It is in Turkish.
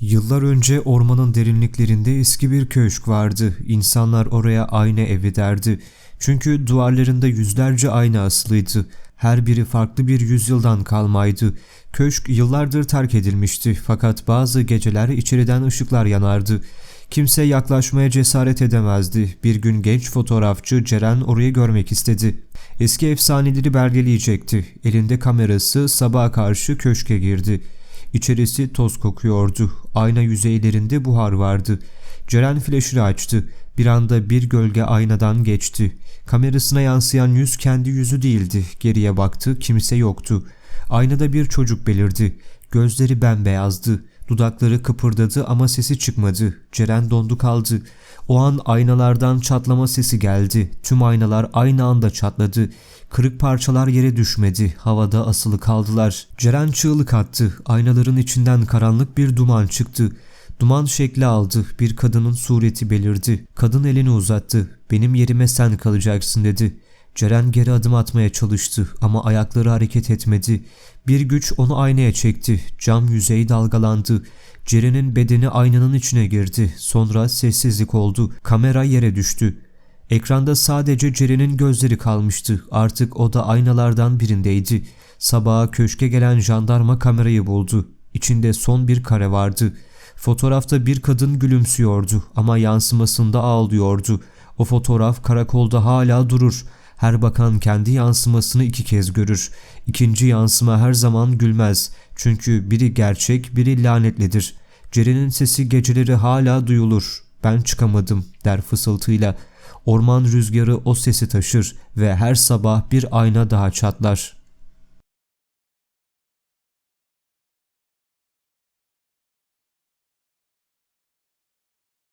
Yıllar önce ormanın derinliklerinde eski bir köşk vardı. İnsanlar oraya ayna evi derdi. Çünkü duvarlarında yüzlerce ayna asılıydı. Her biri farklı bir yüzyıldan kalmaydı. Köşk yıllardır terk edilmişti fakat bazı geceler içeriden ışıklar yanardı. Kimse yaklaşmaya cesaret edemezdi. Bir gün genç fotoğrafçı Ceren orayı görmek istedi. Eski efsaneleri belgeleyecekti. Elinde kamerası sabaha karşı köşke girdi. İçerisi toz kokuyordu. Ayna yüzeylerinde buhar vardı. Ceren flaşını açtı. Bir anda bir gölge aynadan geçti. Kamerasına yansıyan yüz kendi yüzü değildi. Geriye baktı, kimse yoktu. Aynada bir çocuk belirdi. Gözleri bembeyazdı. Dudakları kıpırdadı ama sesi çıkmadı. Ceren dondu kaldı. O an aynalardan çatlama sesi geldi. Tüm aynalar aynı anda çatladı. Kırık parçalar yere düşmedi. Havada asılı kaldılar. Ceren çığlık attı. Aynaların içinden karanlık bir duman çıktı. Duman şekli aldı. Bir kadının sureti belirdi. Kadın elini uzattı. Benim yerime sen kalacaksın dedi. Ceren geri adım atmaya çalıştı ama ayakları hareket etmedi. Bir güç onu aynaya çekti. Cam yüzeyi dalgalandı. Ceren'in bedeni aynanın içine girdi. Sonra sessizlik oldu. Kamera yere düştü. Ekranda sadece Ceren'in gözleri kalmıştı. Artık o da aynalardan birindeydi. Sabaha köşke gelen jandarma kamerayı buldu. İçinde son bir kare vardı. Fotoğrafta bir kadın gülümsüyordu ama yansımasında ağlıyordu. O fotoğraf karakolda hala durur. Her bakan kendi yansımasını iki kez görür. İkinci yansıma her zaman gülmez. Çünkü biri gerçek, biri lanetlidir. Ceren'in sesi geceleri hala duyulur. Ben çıkamadım der fısıltıyla. Orman rüzgarı o sesi taşır ve her sabah bir ayna daha çatlar.